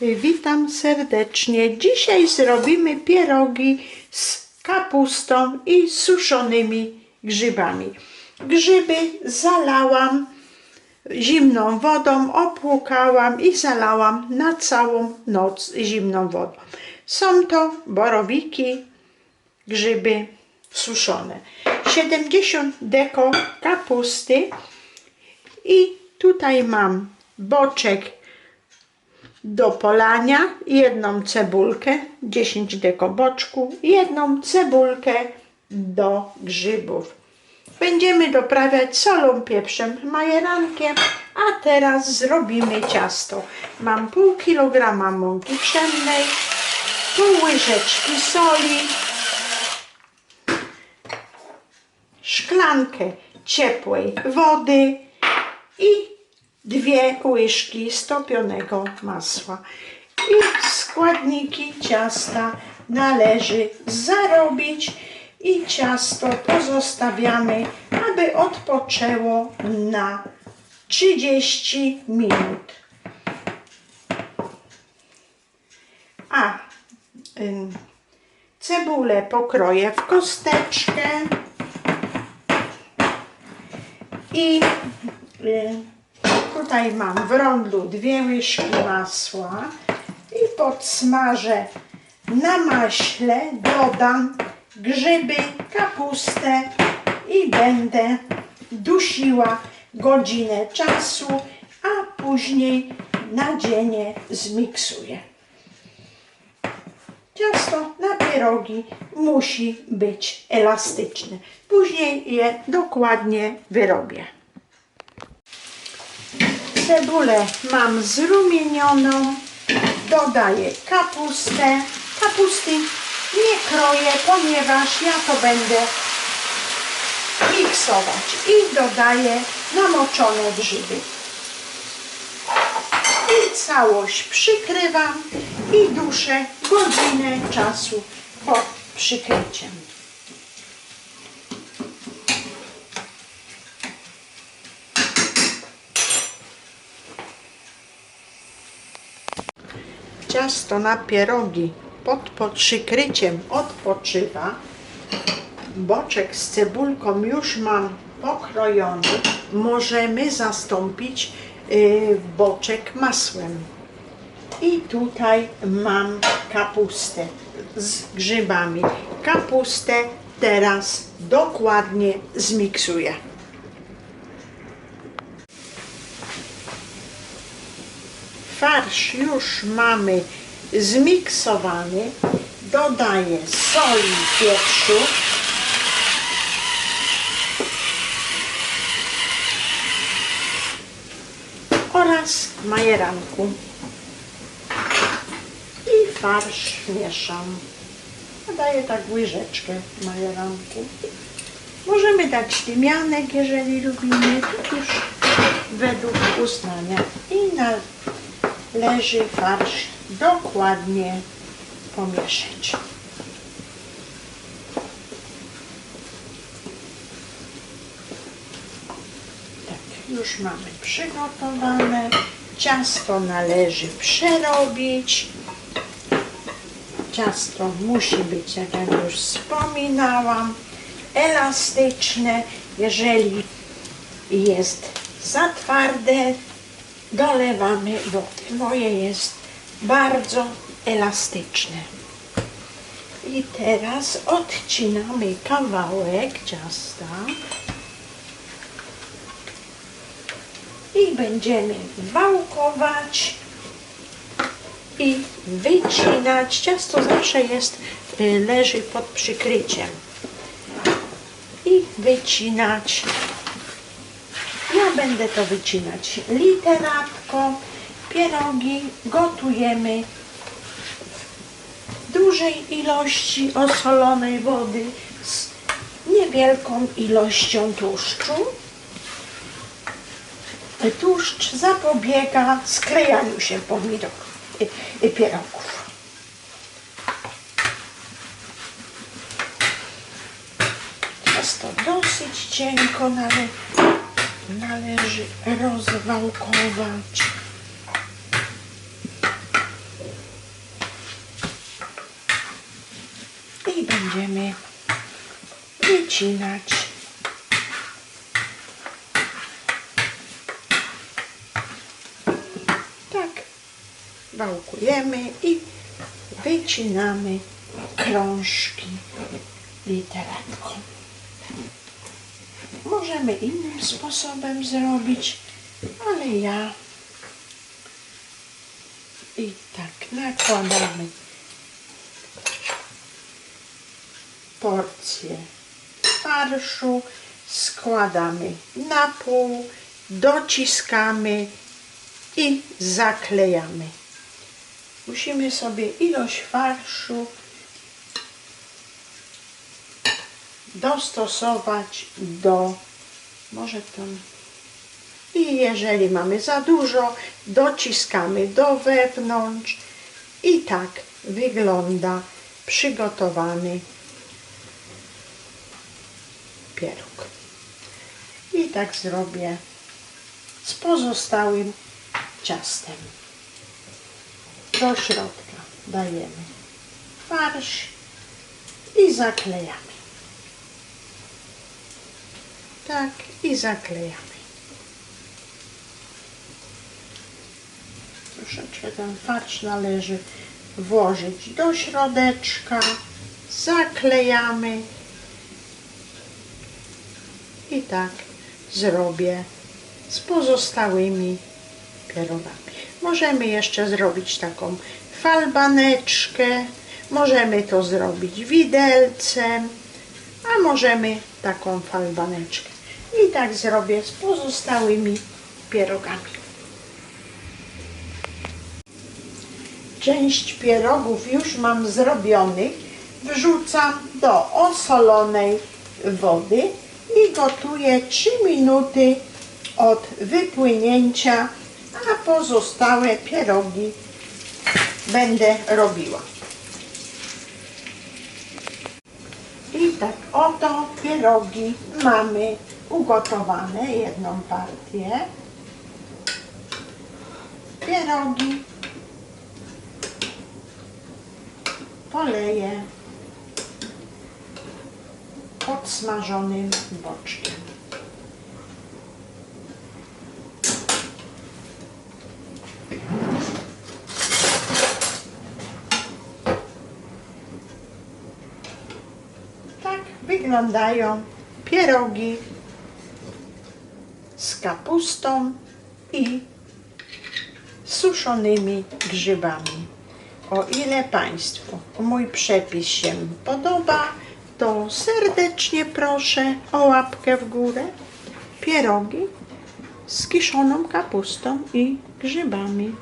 Witam serdecznie. Dzisiaj zrobimy pierogi z kapustą i suszonymi grzybami. Grzyby zalałam zimną wodą, opłukałam i zalałam na całą noc zimną wodą. Są to borowiki, grzyby suszone. 70 deko kapusty i tutaj mam boczek do polania, jedną cebulkę, 10 deko boczku, jedną cebulkę do grzybów. Będziemy doprawiać solą, pieprzem, majerankiem, a teraz zrobimy ciasto. Mam pół kilograma mąki pszennej, pół łyżeczki soli, szklankę ciepłej wody i dwie łyżki stopionego masła. I składniki ciasta należy zarobić i ciasto pozostawiamy, aby odpoczęło na 30 minut. A cebulę pokroję w kosteczkę i y, tutaj mam w rondlu dwie łyżki masła i podsmażę na maśle, dodam grzyby, kapustę i będę dusiła godzinę czasu, a później nadzienie zmiksuję. Ciasto na pierogi musi być elastyczne. Później je dokładnie wyrobię. Cebulę mam zrumienioną. Dodaję kapustę. Kapusty nie kroję, ponieważ ja to będę miksować. I dodaję namoczone grzyby. I całość przykrywam i duszę godzinę czasu pod przykryciem. Ciasto na pierogi pod przykryciem odpoczywa. Boczek z cebulką już mam pokrojony. Możemy zastąpić y, boczek masłem. I tutaj mam kapustę z grzybami. Kapustę teraz dokładnie zmiksuję. Farsz już mamy zmiksowany. Dodaję soli, pieprzu. Oraz majeranku. I farsz mieszam. Daję tak łyżeczkę majeranku. Możemy dać tymianek, jeżeli lubimy. Już według uznania. I należy farsz dokładnie pomieszać. Tak, już mamy przygotowane. Ciasto należy przerobić. Ciasto musi być, jak ja już wspominałam, elastyczne. Jeżeli jest za twarde, dolewamy wody. Moje jest bardzo elastyczne. I teraz odcinamy kawałek ciasta i będziemy wałkować i wycinać. Ciasto zawsze jest, y, leży pod przykryciem. I wycinać. Będę to wycinać literatką. Pierogi gotujemy w dużej ilości osolonej wody z niewielką ilością tłuszczu. Tłuszcz zapobiega sklejaniu się pomidorów i, i pierogów. Ciasto dosyć cienko nale, należy rozwałkować. I będziemy wycinać. Tak wałkujemy i wycinamy krążki literatką. Możemy innym sposobem zrobić, ale ja i tak nakładamy porcję farszu, składamy na pół, dociskamy i zaklejamy. Musimy sobie ilość farszu dostosować do, może to, i jeżeli mamy za dużo, dociskamy do wewnątrz i tak wygląda przygotowany pieróg. I tak zrobię z pozostałym ciastem. Do środka dajemy farsz i zaklejamy. Tak i zaklejamy. Troszeczkę ten farsz należy włożyć do środeczka. Zaklejamy. I tak zrobię z pozostałymi pierogami. Możemy jeszcze zrobić taką falbaneczkę. Możemy to zrobić widelcem, a możemy taką falbaneczkę. I tak zrobię z pozostałymi pierogami. Część pierogów już mam zrobionych. Wrzucam do osolonej wody i gotuję 3 minuty od wypłynięcia, a pozostałe pierogi będę robiła. I tak oto pierogi mamy ugotowane, jedną partię. Pierogi poleję podsmażonym boczkiem. Tak wyglądają pierogi kapustą i suszonymi grzybami. O ile Państwu mój przepis się podoba, to serdecznie proszę o łapkę w górę. Pierogi z kiszoną kapustą i grzybami.